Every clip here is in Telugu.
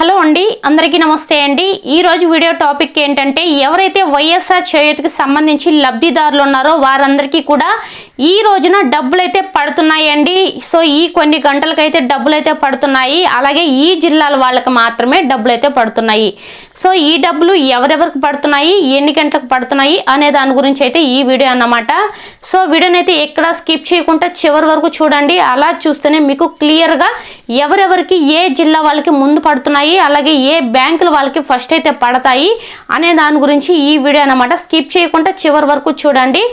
హలో అండి అందరికీ నమస్తే అండి. ఈరోజు వీడియో టాపిక్ ఏంటంటే ఎవరైతే వైఎస్ఆర్ చేయూతకి సంబంధించి లబ్ధిదారులు ఉన్నారో వారందరికీ కూడా ఈ రోజున డబ్బులు అయితే పడుతున్నాయండి. సో ఈ కొన్ని గంటలకైతే డబ్బులు అయితే పడుతున్నాయి. అలాగే ఈ జిల్లాల వాళ్ళకి మాత్రమే డబ్బులు అయితే పడుతున్నాయి. సో ఈ డబ్బులు ఎవరెవరికి పడుతున్నాయి? ఎన్ని గంటలకు పడుతున్నాయి? అనే దాని గురించి అయితే ఈ వీడియో అన్నమాట. సో వీడియోని అయితే ఎక్కడ స్కిప్ చేయకుండా చివరి వరకు చూడండి. అలా చూస్తేనే మీకు క్లియర్గా ఎవరెవరికి ఏ జిల్లా వాళ్ళకి ముందు పడుతున్నాయి అలాగే ఏ బ్యాంకుల వాళ్ళకి ఫస్ట్ అయితే పడతాయి అనే దాని గురించి ఈ వీడియో అన్నమాట. స్కిప్ చేయకుండా చివరి వరకు చూడండి.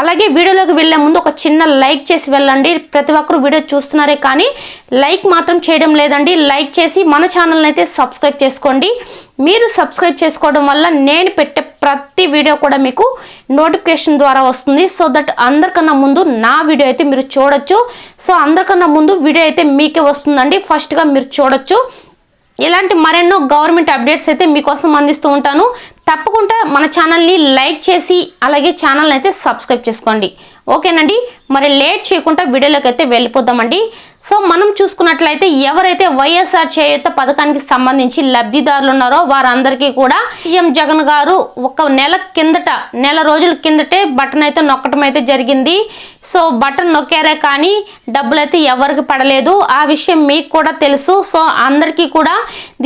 అలాగే వీడియోలోకి వెళ్ళే ముందు ఒక చిన్న లైక్ చేసి వెళ్ళండి. ప్రతి ఒక్కరు వీడియో చూస్తున్నారే కానీ లైక్ మాత్రం చేయడం లేదండి. లైక్ చేసి మన ఛానల్ని అయితే సబ్స్క్రైబ్ చేసుకోండి. మీరు సబ్స్క్రైబ్ చేసుకోవడం వల్ల నేను పెట్టే ప్రతి వీడియో కూడా మీకు నోటిఫికేషన్ ద్వారా వస్తుంది. సో దట్ అందరికన్నా ముందు నా వీడియో అయితే మీరు చూడొచ్చు. సో అందరికన్నా ముందు వీడియో అయితే మీకే వస్తుందండి. ఫస్ట్గా మీరు చూడొచ్చు. ఇలాంటి మరెన్నో గవర్నమెంట్ అప్డేట్స్ అయితే మీకోసం అందిస్తూ ఉంటాను. తప్పకుండా మన ఛానల్ని లైక్ చేసి అలాగే ఛానల్ని అయితే సబ్స్క్రైబ్ చేసుకోండి. ఓకేనండి? మరి లేట్ చేయకుండా వీడియోలోకి అయితే వెళ్ళిపోదామండి. సో మనం చూసుకున్నట్లయితే ఎవరైతే వైఎస్ఆర్ చేయూత పథకానికి సంబంధించి లబ్ధిదారులు ఉన్నారో వారందరికీ కూడా సీఎం జగన్ గారు ఒక నెల కిందట నెల రోజుల కిందటే బటన్ అయితే నొక్కటం అయితే జరిగింది. సో బటన్ నొక్కారే కానీ డబ్బులు అయితే ఎవరికి పడలేదు. ఆ విషయం మీకు కూడా తెలుసు. సో అందరికీ కూడా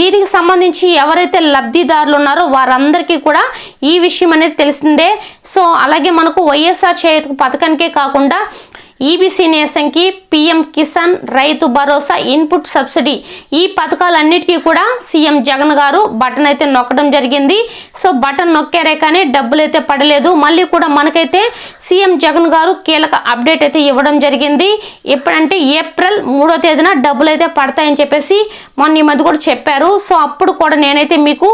దీనికి సంబంధించి ఎవరైతే లబ్ధిదారులు ఉన్నారో వారందరికీ కూడా ఈ విషయం అనేది తెలిసిందే. సో అలాగే మనకు వైఎస్ఆర్ చేయూత పథకానికే కాకుండా EBC నేసంకి PM Kisan Rythu Bharosa input subsidy. ఈ పథకాలన్నిటికీ కూడా సీఎం జగన్ గారు బటన్ అయితే నొక్కడం జరిగింది. సో బటన్ నొక్కారే కానీ డబ్బులు అయితే పడలేదు. మళ్ళీ కూడా మనకైతే సీఎం జగన్ గారు కీలక అప్డేట్ అయితే ఇవ్వడం జరిగింది. ఎప్పుడంటే ఏప్రిల్ మూడో తేదీన డబ్బులు అయితే పడతాయని చెప్పేసి మొన్న ఈ మధ్య కూడా చెప్పారు. సో అప్పుడు కూడా నేనైతే మీకు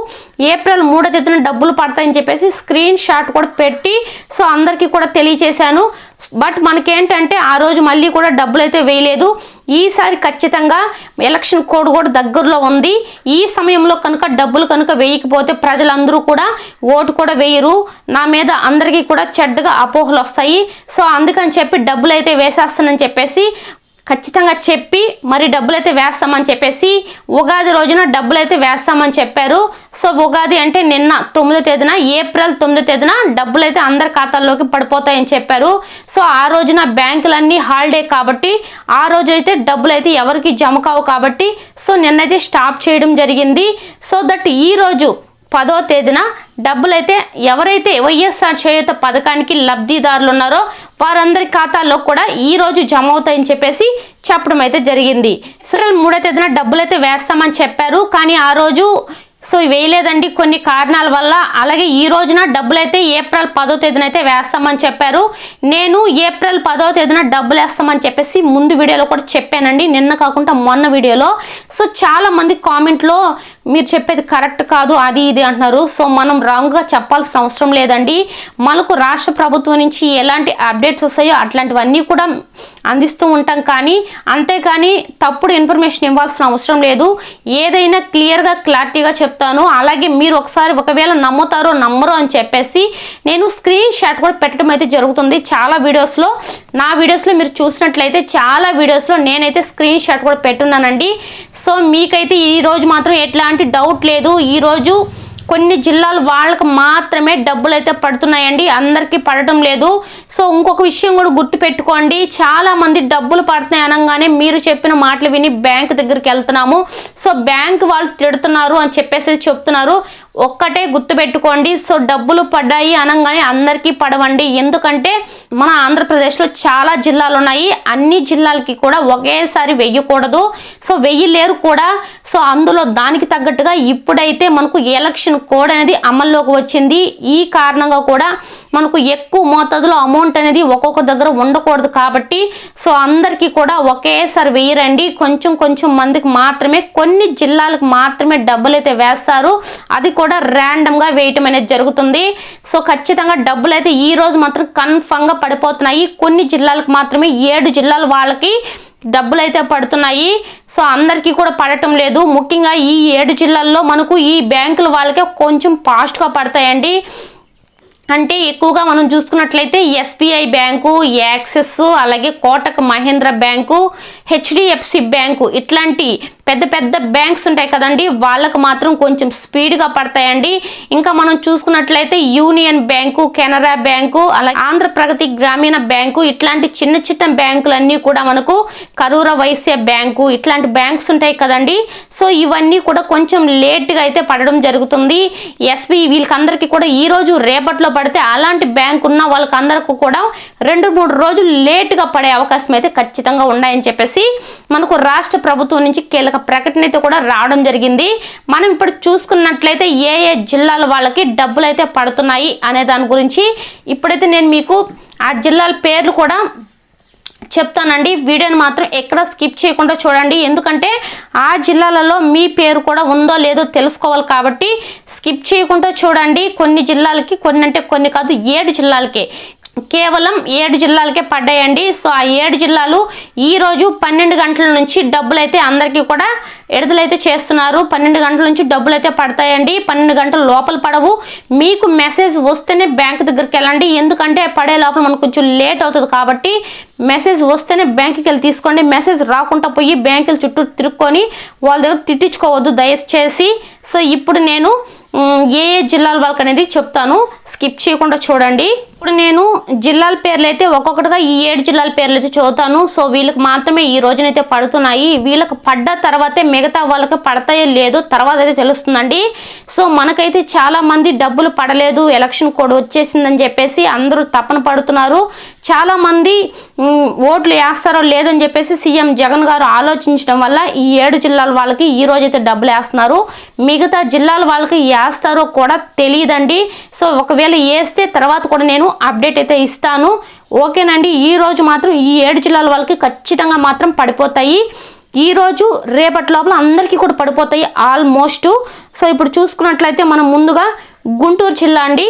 ఏప్రిల్ మూడో తేదీన డబ్బులు పడతాయని చెప్పేసి స్క్రీన్ షాట్ కూడా పెట్టి సో అందరికీ కూడా తెలియచేశాను. బట్ మనకేంటంటే ఆ రోజు మళ్ళీ కూడా డబ్బులు అయితే వేయలేదు. ఈసారి ఖచ్చితంగా ఎలక్షన్ కోడ్ కూడా దగ్గరలో ఉంది. ఈ సమయంలో కనుక డబ్బులు కనుక వేయకపోతే ప్రజలందరూ కూడా ఓటు కూడా వేయరు. నా మీద అందరికీ కూడా చెడ్డగా అపోహలు వస్తాయి. సో అందుకని చెప్పి డబ్బులు అయితే వేసేస్తానని చెప్పేసి ఖచ్చితంగా చెప్పి మరి డబ్బులు అయితే వేస్తామని చెప్పేసి ఉగాది రోజున డబ్బులు అయితే వేస్తామని చెప్పారు. సో ఉగాది అంటే నిన్న తొమ్మిదో తేదీన ఏప్రిల్ తొమ్మిదో తేదీన డబ్బులు అయితే అందరి ఖాతాల్లోకి పడిపోతాయని చెప్పారు. సో ఆ రోజున బ్యాంకులన్నీ హాలిడే కాబట్టి ఆ రోజు అయితే డబ్బులు అయితే ఎవరికి జమ కావు కాబట్టి సో నిన్నైతే స్టాప్ చేయడం జరిగింది. సో దట్ ఈ రోజు పదో తేదీన డబ్బులైతే ఎవరైతే వైఎస్ఆర్ చేయూత పథకానికి లబ్ధిదారులు ఉన్నారో వారందరి ఖాతాల్లో కూడా ఈ రోజు జమ అవుతాయని చెప్పేసి చెప్పడం అయితే జరిగింది. సో మూడో తేదీన డబ్బులైతే వేస్తామని చెప్పారు. కానీ ఆ రోజు సో వేయలేదండి. కొన్ని కారణాల వల్ల అలాగే ఈ రోజున డబ్బులైతే ఏప్రిల్ పదో తేదీన అయితే వేస్తామని చెప్పారు. నేను ఏప్రిల్ పదో తేదీన డబ్బులు వేస్తామని చెప్పేసి ముందు వీడియోలో కూడా చెప్పానండి. నిన్న కాకుండా మొన్న వీడియోలో. సో చాలామంది కామెంట్లో మీరు చెప్పేది కరెక్ట్ కాదు అది ఇది అంటున్నారు. సో మనం రాంగ్గా చెప్పాల్సిన అవసరం లేదండి. మనకు రాష్ట్ర ప్రభుత్వం నుంచి ఎలాంటి అప్డేట్స్ వస్తాయో అట్లాంటివన్నీ కూడా అందిస్తూ ఉంటాం. కానీ అంతేకాని తప్పుడు ఇన్ఫర్మేషన్ ఇవ్వాల్సిన అవసరం లేదు. ఏదైనా క్లియర్గా క్లారిటీగా చెప్తాను. అలాగే మీరు ఒకసారి ఒకవేళ నమ్ముతారో నమ్మరు అని చెప్పేసి నేను స్క్రీన్ షాట్ కూడా పెట్టడం అయితే జరుగుతుంది. చాలా వీడియోస్లో నా వీడియోస్లో మీరు చూసినట్లయితే చాలా వీడియోస్లో నేనైతే స్క్రీన్ షాట్ కూడా పెట్టున్నానండి. సో మీకైతే ఈరోజు మాత్రం ఎట్లాంటి డౌట్ లేదు. ఈరోజు కొన్ని జిల్లాలు వాళ్ళకి మాత్రమే డబ్బులు అయితే పడుతున్నాయండి. అందరికీ పడటం లేదు. సో ఇంకొక విషయం కూడా గుర్తుపెట్టుకోండి. చాలామంది డబ్బులు పడుతున్నాయి అనగానే మీరు చెప్పిన మాటలు విని బ్యాంక్ దగ్గరికి వెళ్తున్నాము. సో బ్యాంక్ వాళ్ళు తిడుతున్నారు అని చెప్పేసి చెప్తున్నారు. ఒక్కటే గుర్తుపెట్టుకోండి. సో డబ్బులు పడ్డాయి అనగానే అందరికీ పడవండి. ఎందుకంటే మన ఆంధ్రప్రదేశ్లో చాలా జిల్లాలు ఉన్నాయి అన్ని జిల్లాలకి కూడా ఒకేసారి వెయ్యకూడదు. సో వెయ్యలేరు కూడా. సో అందులో దానికి తగ్గట్టుగా ఇప్పుడైతే మనకు ఎలక్షన్ కోడ్ అనేది అమల్లోకి వచ్చింది. ఈ కారణంగా కూడా మనకు ఎక్కువ మోతాదులో అమౌంట్ అనేది ఒక్కొక్క దగ్గర ఉండకూడదు కాబట్టి సో అందరికీ కూడా ఒకేసారి వేయరండి కొంచెం కొంచెం మందికి మాత్రమే కొన్ని జిల్లాలకు మాత్రమే డబ్బులు అయితే వేస్తారు. అది కూడా ర్యాండమ్గా వేయటం అనేది జరుగుతుంది. సో ఖచ్చితంగా డబ్బులు అయితే ఈ రోజు మాత్రం కన్ఫర్మ్గా పడిపోతున్నాయి. కొన్ని జిల్లాలకు మాత్రమే ఏడు జిల్లాల వాళ్ళకి డబ్బులు అయితే పడుతున్నాయి. సో అందరికీ కూడా పడటం లేదు. ముఖ్యంగా ఈ ఏడు జిల్లాల్లో మనకు ఈ బ్యాంకుల వాళ్ళకే కొంచెం ఫాస్ట్గా పడతాయండి. అంటే ఎక్కువగా మనం చూసుకున్నట్లయితే ఎస్బీఐ బ్యాంకు యాక్సిస్ అలాగే Kotak Mahindra bank HDFC bank ఇట్లాంటి పెద్ద పెద్ద బ్యాంక్స్ ఉంటాయి కదండి వాళ్ళకు మాత్రం కొంచెం స్పీడ్గా పడతాయండి. ఇంకా మనం చూసుకున్నట్లయితే యూనియన్ బ్యాంకు కెనరా బ్యాంకు అలాగే ఆంధ్ర ప్రగతి గ్రామీణ బ్యాంకు ఇట్లాంటి చిన్న చిన్న బ్యాంకులన్నీ కూడా మనకు కరూర వైశ్య బ్యాంకు ఇట్లాంటి బ్యాంక్స్ ఉంటాయి కదండి. సో ఇవన్నీ కూడా కొంచెం లేట్గా అయితే పడడం జరుగుతుంది. ఎస్బీ వీళ్ళకందరికీ కూడా ఈ రోజు రేపట్లో పడితే అలాంటి బ్యాంక్ ఉన్న వాళ్ళకందరికీ కూడా రెండు మూడు రోజులు లేట్గా పడే అవకాశం అయితే ఖచ్చితంగా ఉన్నాయని చెప్పేసి మనకు రాష్ట్ర ప్రభుత్వం నుంచి కీలక ప్రకటన అయితే కూడా రావడం జరిగింది. మనం ఇప్పుడు చూసుకున్నట్లయితే ఏ ఏ జిల్లాల వాళ్ళకి డబ్బులు అయితే పడుతున్నాయి అనే దాని గురించి ఇప్పుడైతే నేను మీకు ఆ జిల్లాల పేర్లు కూడా చెప్తానండి. వీడియోని మాత్రం ఎక్కడ స్కిప్ చేయకుండా చూడండి. ఎందుకంటే ఆ జిల్లాలలో మీ పేరు కూడా ఉందో లేదో తెలుసుకోవాలి కాబట్టి స్కిప్ చేయకుండా చూడండి. కొన్ని జిల్లాలకి కొన్ని అంటే కొన్ని కాదు ఏడు జిల్లాలకే. కేవలం ఏడు జిల్లాలకే పడ్డాయండి. సో ఆ ఏడు జిల్లాలు ఈరోజు పన్నెండు గంటల నుంచి డబ్బులు అయితే అందరికీ కూడా విడుదలైతే చేస్తున్నారు. పన్నెండు గంటల నుంచి డబ్బులు అయితే పడతాయండి. పన్నెండు గంటల లోపల పడవు. మీకు మెసేజ్ వస్తేనే బ్యాంక్ దగ్గరికి వెళ్ళండి. ఎందుకంటే పడే లోపల మనకు కొంచెం లేట్ అవుతుంది కాబట్టి మెసేజ్ వస్తేనే బ్యాంక్కి వెళ్ళి తీసుకోండి. మెసేజ్ రాకుండా పోయి బ్యాంకుల చుట్టూ తిరుక్కొని వాళ్ళ దగ్గర తిట్టించుకోవద్దు దయచేసి. సో ఇప్పుడు నేను ఏ ఏ జిల్లాల వాళ్ళకి అనేది చెప్తాను. స్కిప్ చేయకుండా చూడండి. ఇప్పుడు నేను జిల్లాల పేర్లు అయితే ఒక్కొక్కటిగా ఈ ఏడు జిల్లాల పేర్లు అయితే చదువుతాను. సో వీళ్ళకి మాత్రమే ఈ రోజునైతే పడుతున్నాయి. వీళ్ళకి పడ్డ తర్వాతే మిగతా వాళ్ళకి పడతాయో లేదో తర్వాత అయితే తెలుస్తుందండి. సో మనకైతే చాలా మంది డబ్బులు పడలేదు. ఎలక్షన్ కోడ్ వచ్చేసిందని చెప్పేసి అందరూ తపన పడుతున్నారు. చాలా మంది ఓట్లు వేస్తారో లేదని చెప్పేసి సీఎం జగన్ గారు ఆలోచించడం వల్ల ఈ ఏడు జిల్లాల వాళ్ళకి ఈ రోజు అయితే డబ్బులు వేస్తున్నారు. మిగతా జిల్లాల వాళ్ళకి వేస్తారో కూడా తెలియదండి. సో ఒకవేళ వేస్తే తర్వాత కూడా నేను అప్డేట్ అయితే ఇస్తాను. ఓకేనండి? ఈ రోజు మాత్రం ఈ ఏడు జిల్లాల వాళ్ళకి ఖచ్చితంగా మాత్రం పడిపోతాయి. ఈ రోజు రేపటి లోపల అందరికీ కూడా పడిపోతాయి ఆల్మోస్ట్. సో ఇప్పుడు చూసుకున్నట్లయితే మనం ముందుగా గుంటూరు జిల్లా అండి.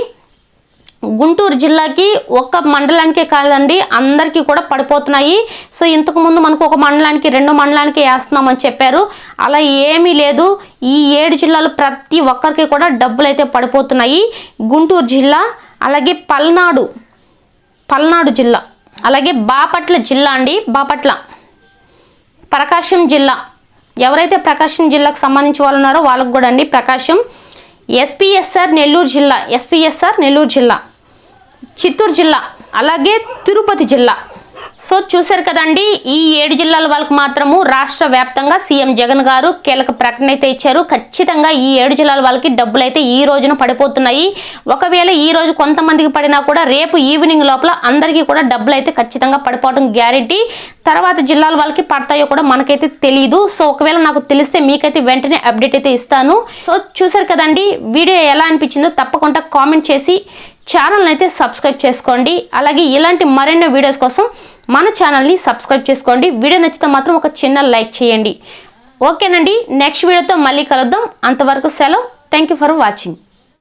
గుంటూరు జిల్లాకి ఒక్క మండలానికే కాదండి అందరికీ కూడా పడిపోతున్నాయి. సో ఇంతకుముందు మనకు ఒక మండలానికి రెండు మండలానికి వేస్తున్నామని చెప్పారు. అలా ఏమీ లేదు. ఈ ఏడు జిల్లాలు ప్రతి ఒక్కరికి కూడా డబ్బులు అయితే పడిపోతున్నాయి. గుంటూరు జిల్లా అలాగే పల్నాడు పల్నాడు జిల్లా అలాగే బాపట్ల జిల్లా అండి. బాపట్ల ప్రకాశం జిల్లా. ఎవరైతే ప్రకాశం జిల్లాకు సంబంధించి వాళ్ళు ఉన్నారో వాళ్ళకు కూడా అండి ప్రకాశం. ఎస్పీఎస్ఆర్ నెల్లూరు జిల్లా ఎస్పీఎస్ఆర్ నెల్లూరు జిల్లా. చిత్తూరు జిల్లా అలాగే తిరుపతి జిల్లా. సో చూశారు కదండి ఈ ఏడు జిల్లాల వాళ్ళకి మాత్రము రాష్ట్ర వ్యాప్తంగా సీఎం జగన్ గారు కీలక ప్రకటన అయితే ఇచ్చారు. ఖచ్చితంగా ఈ ఏడు జిల్లాల వాళ్ళకి డబ్బులు అయితే ఈ రోజున పడిపోతున్నాయి. ఒకవేళ ఈ రోజు కొంతమందికి పడినా కూడా రేపు ఈవినింగ్ లోపల అందరికీ కూడా డబ్బులు అయితే ఖచ్చితంగా పడిపోవడం గ్యారెంటీ. తర్వాత జిల్లాల వాళ్ళకి పడతాయో కూడా మనకైతే తెలియదు సో ఒకవేళ నాకు తెలిస్తే మీకైతే వెంటనే అప్డేట్ అయితే ఇస్తాను. సో చూసారు కదండి వీడియో ఎలా అనిపించిందో తప్పకుండా కామెంట్ చేసి ఛానల్ని అయితే సబ్స్క్రైబ్ చేసుకోండి. అలాగే ఇలాంటి మరెన్నో వీడియోస్ కోసం మన ఛానల్ని సబ్స్క్రైబ్ చేసుకోండి. వీడియో నచ్చితే మాత్రం ఒక చిన్న లైక్ చేయండి. ఓకేనండి నెక్స్ట్ వీడియోతో మళ్ళీ కలుద్దాం. అంతవరకు సెలవు. Thank you for watching